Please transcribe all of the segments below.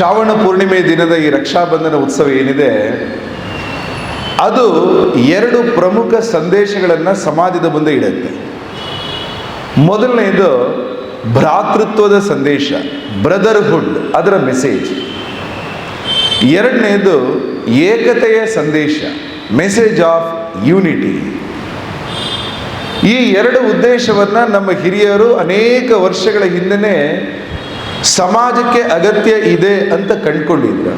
ಶ್ರಾವಣ ಪೂರ್ಣಿಮೆ ದಿನದ ಈ ರಕ್ಷಾಬಂಧನ ಉತ್ಸವ ಏನಿದೆ, ಅದು ಎರಡು ಪ್ರಮುಖ ಸಂದೇಶಗಳನ್ನು ಸಮಾಜದ ಮುಂದೆ ಇಡುತ್ತೆ. ಮೊದಲನೆಯದು ಭ್ರಾತೃತ್ವದ ಸಂದೇಶ ಬ್ರದರ್ಹುಡ್ ಅದರ ಮೆಸೇಜ್ ಎರಡನೇದು ಏಕತೆಯ ಸಂದೇಶ ಮೆಸೇಜ್ ಆಫ್ ಯೂನಿಟಿ ಈ ಎರಡು ಉದ್ದೇಶವನ್ನು ನಮ್ಮ ಹಿರಿಯರು ಅನೇಕ ವರ್ಷಗಳ ಹಿಂದೆನೇ ಸಮಾಜಕ್ಕೆ ಅಗತ್ಯ ಇದೆ ಅಂತ ಕಂಡುಕೊಂಡಿದ್ರು.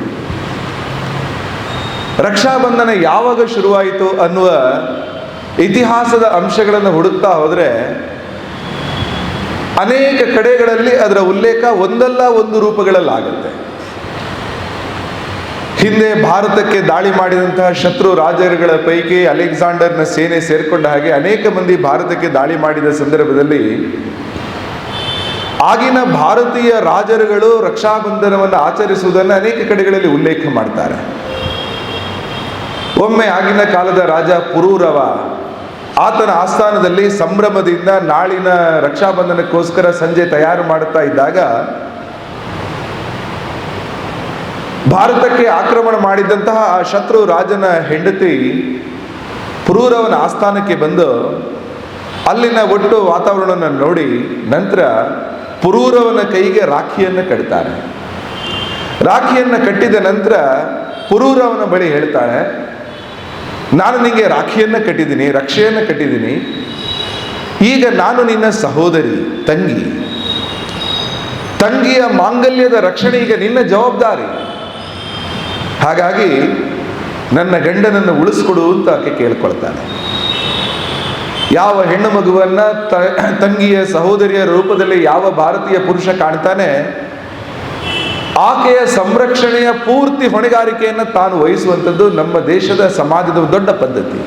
ರಕ್ಷಾಬಂಧನ ಯಾವಾಗ ಶುರುವಾಯಿತು ಅನ್ನುವ ಇತಿಹಾಸದ ಅಂಶಗಳನ್ನು ಹುಡುಕ್ತಾ ಹೋದರೆ, ಅನೇಕ ಕಡೆಗಳಲ್ಲಿ ಅದರ ಉಲ್ಲೇಖ ಒಂದಲ್ಲ ಒಂದು ರೂಪಗಳಲ್ಲಾಗುತ್ತೆ. ಹಿಂದೆ ಭಾರತಕ್ಕೆ ದಾಳಿ ಮಾಡಿದಂತಹ ಶತ್ರು ರಾಜರುಗಳ ಪೈಕಿ ಅಲೆಕ್ಸಾಂಡರ್ನ ಸೇನೆ ಸೇರಿಕೊಂಡ ಹಾಗೆ ಅನೇಕ ಮಂದಿ ಭಾರತಕ್ಕೆ ದಾಳಿ ಮಾಡಿದ ಸಂದರ್ಭದಲ್ಲಿ ಆಗಿನ ಭಾರತೀಯ ರಾಜರುಗಳು ರಕ್ಷಾಬಂಧನವನ್ನು ಆಚರಿಸುವುದನ್ನು ಅನೇಕ ಕಡೆಗಳಲ್ಲಿ ಉಲ್ಲೇಖ ಮಾಡ್ತಾರೆ. ಒಮ್ಮೆ ಆಗಿನ ಕಾಲದ ರಾಜ ಪುರೂರವ ಆತನ ಆಸ್ಥಾನದಲ್ಲಿ ಸಂಭ್ರಮದಿಂದ ನಾಳಿನ ರಕ್ಷಾಬಂಧನಕ್ಕೋಸ್ಕರ ಸಂಜೆ ತಯಾರು ಮಾಡುತ್ತಾ ಇದ್ದಾಗ ಭಾರತಕ್ಕೆ ಆಕ್ರಮಣ ಮಾಡಿದಂತಹ ಆ ಶತ್ರು ರಾಜನ ಹೆಂಡತಿ ಪುರೂರವನ ಆಸ್ಥಾನಕ್ಕೆ ಬಂದು ಅಲ್ಲಿನ ಒಟ್ಟು ವಾತಾವರಣವನ್ನು ನೋಡಿ ನಂತರ ಪುರೂರವನ ಕೈಗೆ ರಾಖಿಯನ್ನು ಕಟ್ತಾರೆ ರಾಖಿಯನ್ನು ಕಟ್ಟಿದ ನಂತರ ಪುರೂರವನ ಬಳಿ ಹೇಳ್ತಾಳೆ ನಾನು ನಿಮಗೆ ರಾಖಿಯನ್ನು ಕಟ್ಟಿದ್ದೀನಿ, ರಕ್ಷೆಯನ್ನು ಕಟ್ಟಿದ್ದೀನಿ. ಈಗ ನಾನು ನಿನ್ನ ಸಹೋದರಿ, ತಂಗಿ. ತಂಗಿಯ ಮಾಂಗಲ್ಯದ ರಕ್ಷಣೆ ಈಗ ನಿನ್ನ ಜವಾಬ್ದಾರಿ. ಹಾಗಾಗಿ ನನ್ನ ಗಂಡನನ್ನು ಉಳಿಸ್ಕೊಡು ಅಂತ ಆಕೆ ಕೇಳ್ಕೊಳ್ತಾನೆ. ಯಾವ ಹೆಣ್ಣು ಮಗುವನ್ನ ತಂಗಿಯ ಸಹೋದರಿಯ ರೂಪದಲ್ಲಿ ಯಾವ ಭಾರತೀಯ ಪುರುಷ ಕಾಣ್ತಾನೆ, ಆಕೆಯ ಸಂರಕ್ಷಣೆಯ ಪೂರ್ತಿ ಹೊಣೆಗಾರಿಕೆಯನ್ನು ತಾನು ವಹಿಸುವಂಥದ್ದು ನಮ್ಮ ದೇಶದ ಸಮಾಜದ ದೊಡ್ಡ ಪದ್ಧತಿ.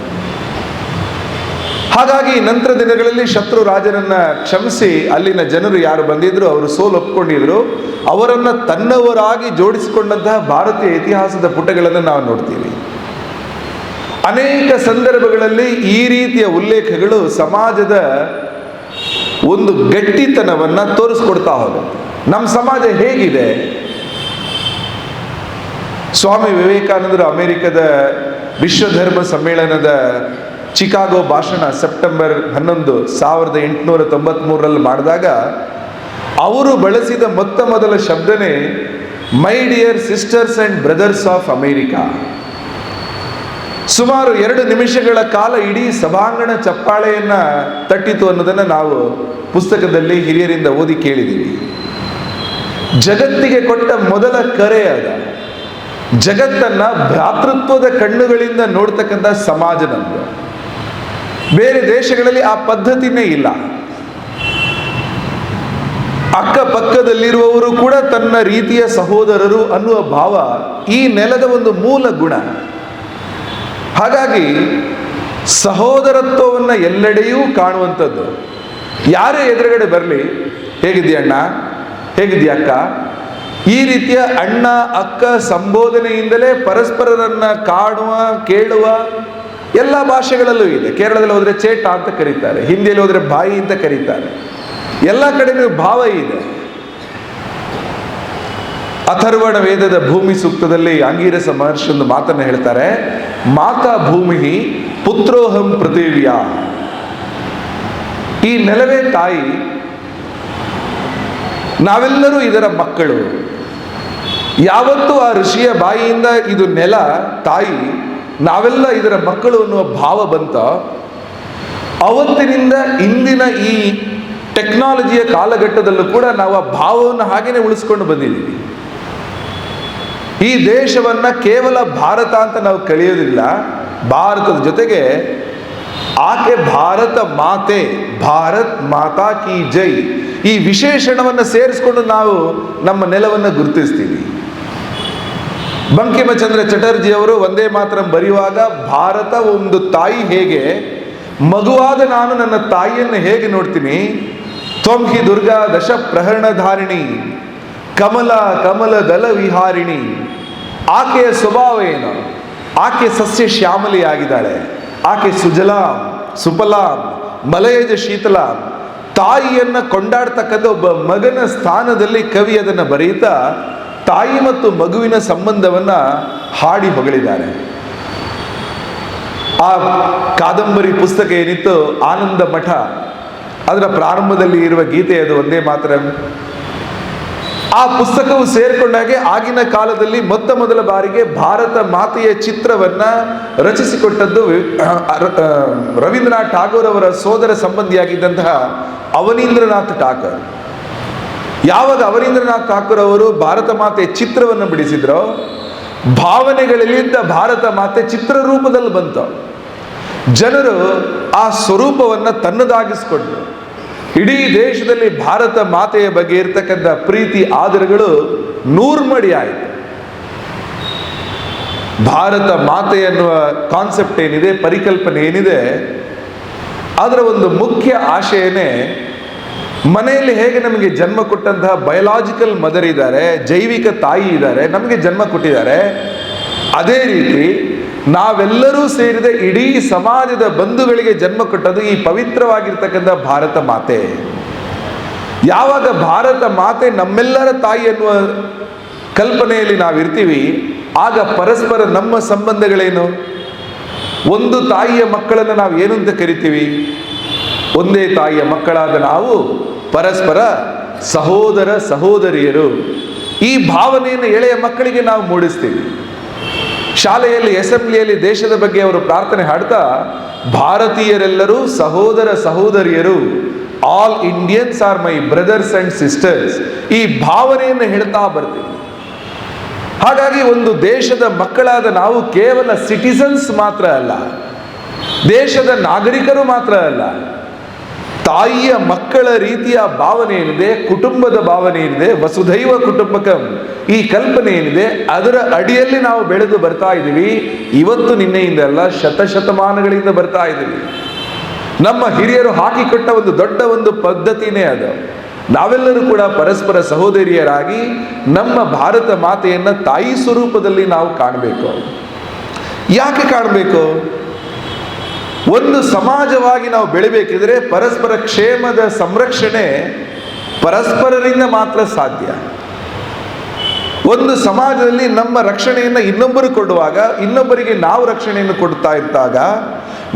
ಹಾಗಾಗಿ ನಂತರ ದಿನಗಳಲ್ಲಿ ಶತ್ರು ರಾಜನನ್ನ ಕ್ಷಮಿಸಿ ಅಲ್ಲಿನ ಜನರು ಯಾರು ಬಂದಿದ್ರು ಅವರು ಸೋಲು ಒಪ್ಕೊಂಡಿದ್ರು. ಅವರನ್ನ ತನ್ನವರಾಗಿ ಜೋಡಿಸಿಕೊಂಡಂತಹ ಭಾರತೀಯ ಇತಿಹಾಸದ ಪುಟಗಳನ್ನು ನಾವು ನೋಡ್ತೀವಿ. ಅನೇಕ ಸಂದರ್ಭಗಳಲ್ಲಿ ಈ ರೀತಿಯ ಉಲ್ಲೇಖಗಳು ಸಮಾಜದ ಒಂದು ಗಟ್ಟಿತನವನ್ನು ತೋರಿಸ್ಕೊಡ್ತಾ ಹೋಗುತ್ತೆ ನಮ್ಮ ಸಮಾಜ ಹೇಗಿದೆ? ಸ್ವಾಮಿ ವಿವೇಕಾನಂದರು ಅಮೆರಿಕದ ವಿಶ್ವಧರ್ಮ ಸಮ್ಮೇಳನದ ಚಿಕಾಗೋ ಭಾಷಣ ಸೆಪ್ಟೆಂಬರ್ ಹನ್ನೊಂದು ಸಾವಿರದ ಎಂಟುನೂರ ತೊಂಬತ್ಮೂರರಲ್ಲಿ ಮಾಡಿದಾಗ, ಅವರು ಬಳಸಿದ ಮೊತ್ತ ಮೊದಲ ಶಬ್ದನೇ, my dear sisters and brothers of America. ಸುಮಾರು ಎರಡು ನಿಮಿಷಗಳ ಕಾಲ ಇಡೀ ಸಭಾಂಗಣ ಚಪ್ಪಾಳೆಯನ್ನ ತಟ್ಟಿತು ಅನ್ನೋದನ್ನು ನಾವು ಪುಸ್ತಕದಲ್ಲಿ ಹಿರಿಯರಿಂದ ಓದಿ ಕೇಳಿದ್ದೀವಿ ಜಗತ್ತಿಗೆ ಕೊಟ್ಟ ಮೊದಲ ಕರೆ ಅದ. ಜಗತ್ತನ್ನ ಭ್ರಾತೃತ್ವದ ಕಣ್ಣುಗಳಿಂದ ನೋಡ್ತಕ್ಕಂಥ ಸಮಾಜ ನಮ್ದು. ಬೇರೆ ದೇಶಗಳಲ್ಲಿ ಆ ಪದ್ಧತಿನೇ ಇಲ್ಲ. ಅಕ್ಕಪಕ್ಕದಲ್ಲಿರುವವರು ಕೂಡ ತನ್ನ ರೀತಿಯ ಸಹೋದರರು ಅನ್ನುವ ಭಾವ ಈ ನೆಲದ ಒಂದು ಮೂಲ ಗುಣ. ಹಾಗಾಗಿ ಸಹೋದರತ್ವವನ್ನು ಎಲ್ಲೆಡೆಯೂ ಕಾಣುವಂಥದ್ದು. ಯಾರೇ ಎದುರುಗಡೆ ಬರಲಿ ಹೇಗಿದ್ಯಾ ಅಣ್ಣ? ಹೇಗಿದ್ಯಾ ಅಕ್ಕ? ಈ ರೀತಿಯ ಅಣ್ಣ, ಅಕ್ಕ ಸಂಬೋಧನೆಯಿಂದಲೇ ಪರಸ್ಪರರನ್ನ ಕಾಣುವ, ಕೇಳುವ ಎಲ್ಲ ಭಾಷೆಗಳಲ್ಲೂ ಇದೆ. ಕೇರಳದಲ್ಲಿ ಹೋದರೆ ಚೇಟ ಅಂತ ಕರೀತಾರೆ, ಹಿಂದಿಯಲ್ಲಿ ಹೋದರೆ ಬಾಯಿ ಅಂತ ಕರೀತಾರೆ. ಎಲ್ಲ ಕಡೆನೂ ಭಾವ ಇದೆ. ಅಥರ್ವಣ ವೇದದ ಭೂಮಿ ಸೂಕ್ತದಲ್ಲಿ ಅಂಗೀರಸ ಮಹರ್ಷಿ ಒಂದು ಮಾತನ್ನು ಹೇಳ್ತಾರೆ, ಮಾತಾ ಭೂಮಿ ಪುತ್ರೋಹಂ ಪೃಥಿವಿಯ. ಈ ನೆಲವೇ ತಾಯಿ, ನಾವೆಲ್ಲರೂ ಇದರ ಮಕ್ಕಳು. ಯಾವತ್ತು ಆ ಋಷಿಯ ಬಾಯಿಯಿಂದ ಇದು ನೆಲ, ತಾಯಿ, ನಾವೆಲ್ಲ ಇದರ ಮಕ್ಕಳು ಅನ್ನುವ ಭಾವ ಬಂತ. ಅವತ್ತಿನಿಂದ ಇಂದಿನ ಈ ಟೆಕ್ನಾಲಜಿಯ ಕಾಲಘಟ್ಟದಲ್ಲೂ ಕೂಡ ನಾವು ಆ ಭಾವವನ್ನು ಹಾಗೇನೆ ಉಳಿಸ್ಕೊಂಡು ಬಂದಿದ್ದೀವಿ. ಈ ದೇಶವನ್ನು ಕೇವಲ ಭಾರತ ಅಂತ ನಾವು ಕಳೆಯೋದಿಲ್ಲ, ಭಾರತದ ಜೊತೆಗೆ ಆಕೆ ಭಾರತ ಮಾತೆ, ಭಾರತ್ ಮಾತಾ ಕಿ ಜೈ. ಈ ವಿಶೇಷಣವನ್ನು ಸೇರಿಸ್ಕೊಂಡು ನಾವು ನಮ್ಮ ನೆಲವನ್ನು ಗುರುತಿಸ್ತೀವಿ. ಬಂಕಿಮಚಂದ್ರ ಚಟರ್ಜಿ ಅವರು ಒಂದೇ ಮಾತ್ರ ಬರೆಯುವಾಗ, ಭಾರತ ಒಂದು ತಾಯಿ ಹೇಗೆ, ಮಗುವಾದ ನಾನು ನನ್ನ ತಾಯಿಯನ್ನು ಹೇಗೆ ನೋಡ್ತೀನಿ? ತ್ವಂಹಿ ದುರ್ಗಾ ದಶ ಪ್ರಹರಣಧಾರಿಣಿ ಕಮಲ ಕಮಲ ದಲ ವಿಹಾರಿಣಿ. ಆಕೆಯ ಸ್ವಭಾವ ಏನು? ಆಕೆ ಸಸ್ಯ ಶ್ಯಾಮಲಿಯಾಗಿದ್ದಾಳೆ. ಆಕೆ ಸುಜಲಾಂ, ಸುಫಲಾಂ, ಮಲಯಜ ಶೀತಲಾಂ. ತಾಯಿಯನ್ನು ಕೊಂಡಾಡ್ತಕ್ಕಂಥ ಒಬ್ಬ ಮಗನ ಸ್ಥಾನದಲ್ಲಿ ಕವಿ ಅದನ್ನು ಬರೆಯುತ್ತಾ, ತಾಯಿ ಮತ್ತು ಮಗುವಿನ ಸಂಬಂಧವನ್ನ ಹಾಡಿ ಹೊಗಳಿದ್ದಾರೆ. ಆ ಕಾದಂಬರಿ ಪುಸ್ತಕ ಏನಿತ್ತು, ಆನಂದ ಮಠ. ಅದರ ಪ್ರಾರಂಭದಲ್ಲಿ ಇರುವ ಗೀತೆ ಅದು ಒಂದೇ ಮಾತ್ರ. ಆ ಪುಸ್ತಕವು ಸೇರಿಕೊಂಡಾಗೆ ಆಗಿನ ಕಾಲದಲ್ಲಿ ಮೊತ್ತ ಮೊದಲ ಬಾರಿಗೆ ಭಾರತ ಮಾತೆಯ ಚಿತ್ರವನ್ನ ರಚಿಸಿಕೊಟ್ಟದ್ದು ರವೀಂದ್ರನಾಥ್ ಠಾಗೋರ್ ಅವರ ಸೋದರ ಸಂಬಂಧಿಯಾಗಿದ್ದಂತಹ ಅವನೀಂದ್ರನಾಥ್ ಠಾಕೂರ್ ಯಾವಾಗ ಅವನೀಂದ್ರನಾಥ್ ಠಾಕೂರ್ ಅವರು ಭಾರತ ಮಾತೆಯ ಚಿತ್ರವನ್ನು ಬಿಡಿಸಿದ್ರೋ, ಭಾವನೆಗಳಲ್ಲಿದ್ದ ಭಾರತ ಮಾತೆ ಚಿತ್ರ ರೂಪದಲ್ಲಿ ಬಂತು. ಜನರು ಆ ಸ್ವರೂಪವನ್ನು ತನ್ನದಾಗಿಸ್ಕೊಂಡ್ರು. ಇಡೀ ದೇಶದಲ್ಲಿ ಭಾರತ ಮಾತೆಯ ಬಗ್ಗೆ ಇರತಕ್ಕಂಥ ಪ್ರೀತಿ ಆದರಗಳು ನೂರ್ಮಡಿ ಆಯಿತು. ಭಾರತ ಮಾತೆ ಎನ್ನುವ ಕಾನ್ಸೆಪ್ಟ್ ಏನಿದೆ, ಪರಿಕಲ್ಪನೆ ಏನಿದೆ, ಅದರ ಒಂದು ಮುಖ್ಯ ಆಶಯನೇ ಮನೆಯಲ್ಲಿ ಹೇಗೆ ನಮಗೆ ಜನ್ಮ ಕೊಟ್ಟಂತಹ ಬಯಲಾಜಿಕಲ್ ಮದರ್ ಇದ್ದಾರೆ, ಜೈವಿಕ ತಾಯಿ ಇದ್ದಾರೆ, ನಮಗೆ ಜನ್ಮ ಕೊಟ್ಟಿದ್ದಾರೆ, ಅದೇ ರೀತಿ ನಾವೆಲ್ಲರೂ ಸೇರಿದ ಇಡೀ ಸಮಾಜದ ಬಂಧುಗಳಿಗೆ ಜನ್ಮ ಕೊಟ್ಟದ್ದು ಈ ಪವಿತ್ರವಾಗಿರ್ತಕ್ಕಂಥ ಭಾರತ ಮಾತೆ. ಯಾವಾಗ ಭಾರತ ಮಾತೆ ನಮ್ಮೆಲ್ಲರ ತಾಯಿ ಅನ್ನುವ ಕಲ್ಪನೆಯಲ್ಲಿ ನಾವಿರ್ತೀವಿ, ಆಗ ಪರಸ್ಪರ ನಮ್ಮ ಸಂಬಂಧಗಳೇನು? ಒಂದು ತಾಯಿಯ ಮಕ್ಕಳನ್ನು ನಾವು ಏನು ಅಂತ ಕರಿತೀವಿ? ಒಂದೇ ತಾಯಿಯ ಮಕ್ಕಳಾದ ನಾವು ಪರಸ್ಪರ ಸಹೋದರ ಸಹೋದರಿಯರು. ಈ ಭಾವನೆಯನ್ನು ಎಳೆಯ ಮಕ್ಕಳಿಗೆ ನಾವು ಮೂಡಿಸ್ತೀವಿ. ಶಾಲೆಯಲ್ಲಿ ಅಸೆಂಬ್ಲಿಯಲ್ಲಿ ದೇಶದ ಬಗ್ಗೆ ಅವರು ಪ್ರಾರ್ಥನೆ ಹಾಡ್ತಾ, ಭಾರತೀಯರೆಲ್ಲರೂ ಸಹೋದರ ಸಹೋದರಿಯರು all Indians are my brothers and sisters ಈ ಭಾವನೆಯನ್ನು ಹೇಳ್ತಾ ಬರ್ತೀವಿ ಹಾಗಾಗಿ ಒಂದು ದೇಶದ ಮಕ್ಕಳಾದ ನಾವು ಕೇವಲ ಸಿಟಿಸನ್ಸ್ ಮಾತ್ರ ಅಲ್ಲ, ದೇಶದ ನಾಗರಿಕರು ಮಾತ್ರ ಅಲ್ಲ ತಾಯಿಯ ಮಕ್ಕಳ ರೀತಿಯ ಭಾವನೆ ಏನಿದೆ, ಕುಟುಂಬದ ಭಾವನೆ ಏನಿದೆ ವಸುಧೈವ ಕುಟುಂಬಕಂ ಈ ಕಲ್ಪನೆ ಏನಿದೆ, ಅದರ ಅಡಿಯಲ್ಲಿ ನಾವು ಬೆಳೆದು ಬರ್ತಾ ಇದ್ದೀವಿ. ಇವತ್ತು ನಿನ್ನೆಯಿಂದ ಅಲ್ಲ, ಶತಶತಮಾನಗಳಿಂದ ಬರ್ತಾ ಇದ್ದೀವಿ. ನಮ್ಮ ಹಿರಿಯರು ಹಾಕಿಕೊಟ್ಟ ಒಂದು ದೊಡ್ಡ ಒಂದು ಪದ್ಧತಿನೇ ಅದು. ನಾವೆಲ್ಲರೂ ಕೂಡ ಪರಸ್ಪರ ಸಹೋದರಿಯರಾಗಿ ನಮ್ಮ ಭಾರತ ಮಾತೆಯನ್ನ ತಾಯಿ ಸ್ವರೂಪದಲ್ಲಿ ನಾವು ಕಾಣಬೇಕು. ಯಾಕೆ ಕಾಣಬೇಕು? ಒಂದು ಸಮಾಜವಾಗಿ ನಾವು ಬೆಳಿಬೇಕಿದ್ರೆ ಪರಸ್ಪರ ಕ್ಷೇಮದ ಸಂರಕ್ಷಣೆ ಪರಸ್ಪರರಿಂದ ಮಾತ್ರ ಸಾಧ್ಯ. ಒಂದು ಸಮಾಜದಲ್ಲಿ ನಮ್ಮ ರಕ್ಷಣೆಯನ್ನು ಇನ್ನೊಬ್ಬರು ಕೊಡುವಾಗ, ಇನ್ನೊಬ್ಬರಿಗೆ ನಾವು ರಕ್ಷಣೆಯನ್ನು ಕೊಡ್ತಾ ಇದ್ದಾಗ,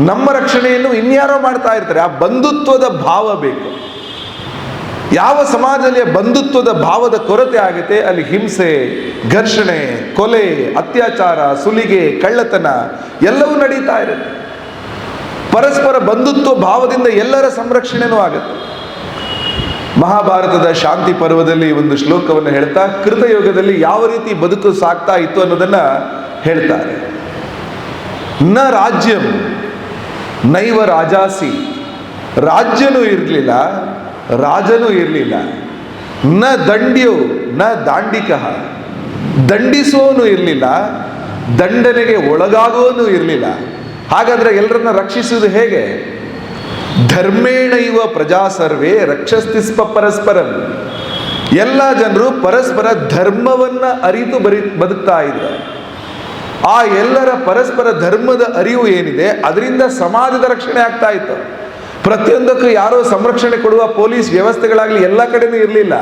ನಮ್ಮ ರಕ್ಷಣೆಯನ್ನು ಇನ್ಯಾರೋ ಮಾಡ್ತಾ ಇರ್ತಾರೆ. ಆ ಬಂಧುತ್ವದ ಭಾವ ಬೇಕು. ಯಾವ ಸಮಾಜದಲ್ಲಿ ಬಂಧುತ್ವದ ಭಾವದ ಕೊರತೆ ಆಗುತ್ತೆ, ಅಲ್ಲಿ ಹಿಂಸೆ, ಘರ್ಷಣೆ, ಕೊಲೆ, ಅತ್ಯಾಚಾರ, ಸುಲಿಗೆ, ಕಳ್ಳತನ ಎಲ್ಲವೂ ನಡೀತಾ ಇರುತ್ತೆ. ಪರಸ್ಪರ ಬಂಧುತ್ವ ಭಾವದಿಂದ ಎಲ್ಲರ ಸಂರಕ್ಷಣೆನೂ ಆಗುತ್ತೆ. ಮಹಾಭಾರತದ ಶಾಂತಿ ಪರ್ವದಲ್ಲಿ ಒಂದು ಶ್ಲೋಕವನ್ನು ಹೇಳ್ತಾ, ಕೃತಯುಗದಲ್ಲಿ ಯಾವ ರೀತಿ ಬದುಕು ಸಾಕ್ತಾ ಇತ್ತು ಅನ್ನೋದನ್ನ ಹೇಳ್ತಾರೆ. ನ ರಾಜ್ಯಂ, ನೈವ ರಾಜಾಸಿ, ರಾಜ್ಯನೂ ಇರಲಿಲ್ಲ, ರಾಜನೂ ಇರಲಿಲ್ಲ. ನ ದಂಡ್ಯು, ನ ದಾಂಡಿಕ, ದಂಡಿಸೋನು ಇರಲಿಲ್ಲ, ದಂಡನೆಗೆ ಒಳಗಾಗೋನು ಇರಲಿಲ್ಲ. ಹಾಗಾದ್ರೆ ಎಲ್ಲರನ್ನ ರಕ್ಷಿಸುವುದು ಹೇಗೆ? ಧರ್ಮೇಣ ಇವ ಪ್ರಜಾ ಸರ್ವೇ ರಕ್ಷಸ್ತಿಸ್ಪ ಪರಸ್ಪರಂ. ಎಲ್ಲ ಜನರು ಪರಸ್ಪರ ಧರ್ಮವನ್ನ ಅರಿತು ಬರಿ, ಬದುಕ್ತಾ ಇದ್ದಾರೆ ಆ ಎಲ್ಲರ ಪರಸ್ಪರ ಧರ್ಮದ ಅರಿವು ಏನಿದೆ, ಅದರಿಂದ ಸಮಾಜದ ರಕ್ಷಣೆ ಆಗ್ತಾ ಇತ್ತು. ಪ್ರತಿಯೊಂದಕ್ಕೂ ಯಾರೋ ಸಂರಕ್ಷಣೆ ಕೊಡುವ ಪೊಲೀಸ್ ವ್ಯವಸ್ಥೆಗಳಾಗಲಿ ಎಲ್ಲ ಕಡೆನೂ ಇರಲಿಲ್ಲ.